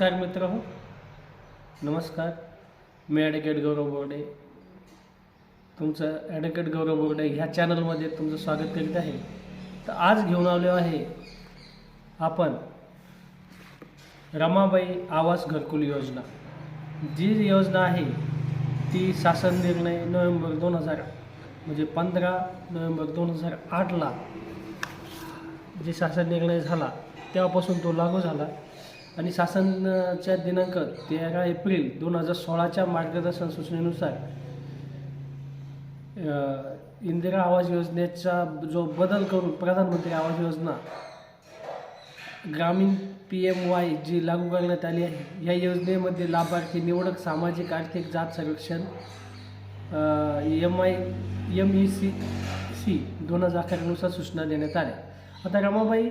नमस्कार मित्र हो नमस्कार. मी ॲडव्होकेट गौरव बोर्डे. तुमचं ॲडव्होकेट गौरव बोर्डे ह्या चॅनलमध्ये तुमचं स्वागत करीत आहे. तर आज घेऊन आलो आहे आपण रमाबाई आवास घरकुल योजना. जी योजना आहे ती शासन निर्णय नोव्हेंबर दोन हजार म्हणजे पंधरा नोव्हेंबर दोन हजार आठला जे शासन निर्णय झाला तेव्हापासून तो लागू झाला. आणि शासनाच्या दिनांक तेरा एप्रिल दोन हजार सोळाच्या मार्गदर्शन सूचनेनुसार इंदिरा आवास योजनेचा जो बदल करून प्रधानमंत्री आवास योजना ग्रामीण पी एम वाय जी लागू करण्यात आली आहे या योजनेमध्ये लाभार्थी निवडक सामाजिक आर्थिक जात संरक्षण M I M E C C दोन हजार अकरानुसार सूचना देण्यात आल्या. आता रमाबाई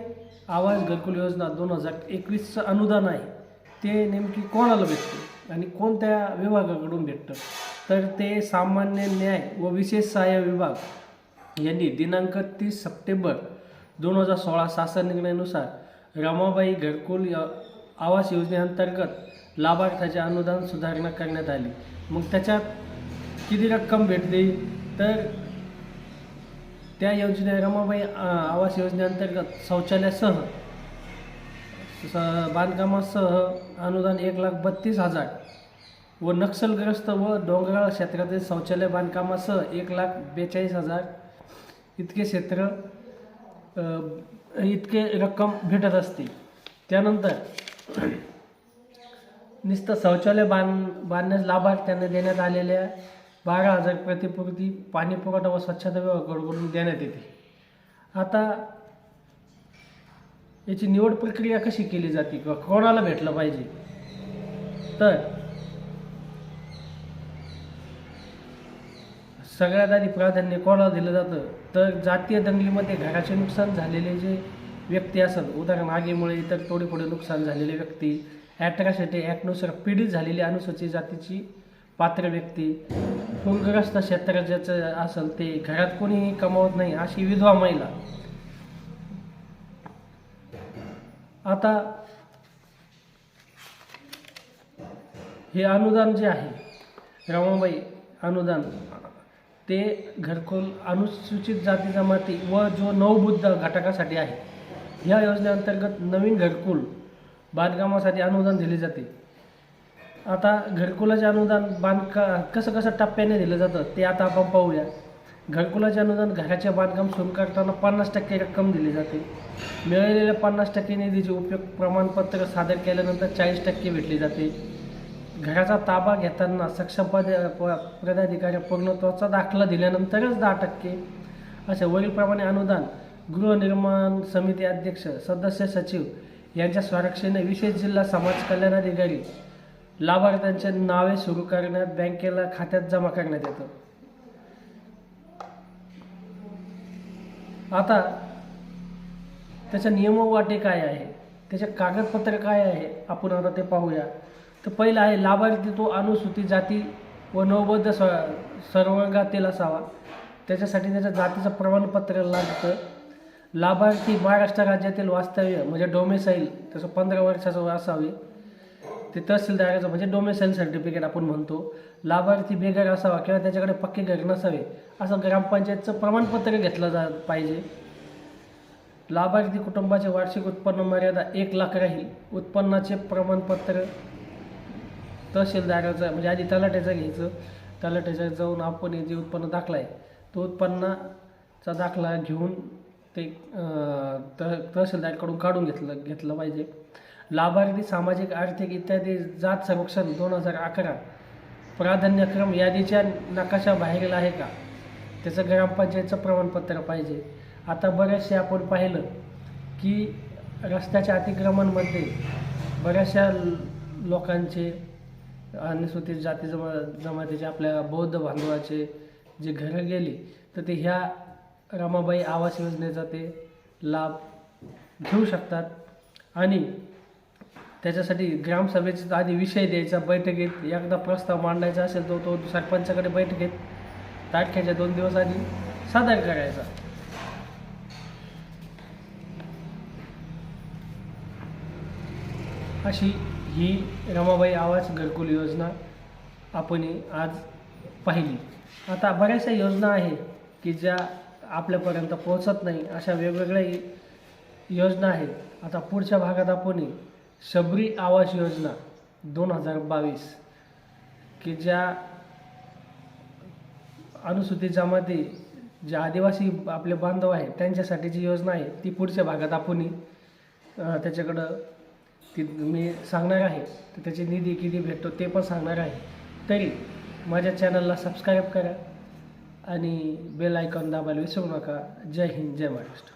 आवास घरकुल योजना दोन हजार एकवीसचं अनुदान आहे. ते नेमकी कोणाला भेटते आणि कोणत्या विभागाकडून भेटतं? तर ते सामान्य न्याय व विशेष सहाय्य विभाग यांनी दिनांक तीस सप्टेंबर दोन हजार सोळा शासन निर्णयानुसार रमाबाई घरकुल य- आवास योजनेअंतर्गत लाभार्थ्याचे अनुदान सुधारणा करण्यात आली. मग त्याच्यात किती रक्कम भेटली? तर त्या योजने रमाबाई आवास योजनेअंतर्गत शौचालयासह स- बांधकामासह अनुदान एक लाख बत्तीस हजार व नक्षलग्रस्त व डोंगराळ क्षेत्रातील शौचालय बांधकामासह एक लाख बेचाळीस हजार इतके क्षेत्र इतके रक्कम भेटत असते त्यानंतर नुसतं शौचालय बांध बांधण्यास लाभार्थ्यांना देण्यात आलेल्या बारा हजार प्रतिपूर्ती पाणीपुरवठा व स्वच्छता विभागाकडून देण्यात येते. आता याची निवड प्रक्रिया कशी केली जाते किंवा कोणाला भेटलं पाहिजे? तर सगळ्यात आधी प्राधान्य कोणाला दिलं जातं? तर जातीय दंगलीमध्ये घराचे नुकसान झालेले जे व्यक्ती असत उदाहरण आगीमुळे इतर थोडे थोडे नुकसान झालेले व्यक्ती ॲट्रॉसिटी ॲक्टनुसार पीडित झालेली अनुसूचित जातीची पात्र व्यक्ती. पूरग्रस्त क्षेत्र ज्याचं असेल ते घरात कोणीही कमावत नाही अशी विधवा महिला. आता हे अनुदान जे आहे रमाबाई अनुदान ते घरकुल अनुसूचित जाती जमाती व जो नवबुद्ध घटकासाठी आहे या योजनेअंतर्गत नवीन घरकुल बांधकामासाठी अनुदान दिले जाते. आता घरकुलाचे अनुदान बांधका कसं कसं टप्प्याने दिलं जातं ते आता आपण पाहूया. घरकुलाचे अनुदान घराचे बांधकाम सुरू करताना पन्नास टक्के रक्कम दिली जाते. मिळालेल्या पन्नास टक्के निधीचे उपयोग प्रमाणपत्र सादर केल्यानंतर चाळीस टक्के भेटली जाते. घराचा ताबा घेताना सक्षम पद प- पदाधिकारी पूर्णत्वाचा दाखला दिल्यानंतरच दहा टक्के. असे वरीलप्रमाणे अनुदान गृहनिर्माण समिती अध्यक्ष सदस्य सचिव यांच्या स्वारक्षेने विशेष जिल्हा समाज कल्याण अधिकारी लाभार्थ्यांचे नावे सुरू करण्यात बँकेला खात्यात जमा करण्यात येतं. आता त्याचा नियमवाटे काय आहे? त्याचे कागदपत्र काय आहे? आपण आता ते पाहूया. तर पहिलं आहे लाभार्थी तो अनुसूचित जाती व नवबद्ध स सर्वांगातील असावा. त्याच्यासाठी त्याच्या जातीचं प्रमाणपत्र लागतं. लाभार्थी महाराष्ट्र राज्यातील वास्तव्य म्हणजे डोमेसाईल त्याचं पंधरा वर्षाचं असावे. ते तहसीलदाराचं म्हणजे डोमेसाईल सर्टिफिकेट आपण म्हणतो. लाभार्थी बेघर असावा किंवा त्याच्याकडे पक्के घर नसावे असं ग्रामपंचायतचं प्रमाणपत्र घेतलं जा पाहिजे. लाभार्थी कुटुंबाचे वार्षिक उत्पन्न मर्यादा एक लाख राहील. उत्पन्नाचे प्रमाणपत्र तहसीलदाराचं म्हणजे आधी तलाट्याचं घ्यायचं. तलाट्याच्या जाऊन आपण जे उत्पन्न दाखला आहे तो उत्पन्नाचा दाखला घेऊन ते अं, तहसीलदारकडून काढून घेतलं घेतलं पाहिजे. लाभार्थी सामाजिक आर्थिक इत्यादी जात संरक्षण दोन हजार अकरा प्राधान्यक्रम यादीच्या नकाशा बाहेरील आहे का? त्याचं ग्रामपंचायतचं प्रमाणपत्र पाहिजे. आता बरेचसे आपण पाहिलं की रस्त्याच्या अतिक्रमणमध्ये बऱ्याचशा लोकांचे अनुसूचित जाती जमा जमातीचे आपल्या बौद्ध बांधवाचे जे घरं गेली तर ते ह्या रमाबाई आवास योजनेचा ते लाभ घेऊ शकतात. आणि त्याच्यासाठी ग्रामसभेचा आधी विषय द्यायचा बैठकीत एकदा प्रस्ताव मांडायचा असेल तो तो सरपंचाकडे बैठकीत तारखेच्या दोन दिवस आधी सादर करायचा. अशी ही रमाबाई आवाज घरकुल योजना आपण आज पाहिली. आता बऱ्याचशा योजना आहे की ज्या आपल्यापर्यंत पोहोचत नाही अशा वेगवेगळ्या योजना आहेत. आता पुढच्या भागात आपण शबरी आवास योजना दोन हजार बावीस की ज्या अनुसूचित जमाती जे आदिवासी आपले बांधव आहेत त्यांच्यासाठीची योजना आहे ती पुढच्या भागात आपण त्याच्याकडं ती मी सांगणार आहे. तर त्याची निधी किती भेटतो ते पण सांगणार आहे. तरी माझ्या चॅनलला सबस्क्राईब करा आणि बेल आयकॉन दाबायला विसरू नका. जय हिंद जय महाराष्ट्र.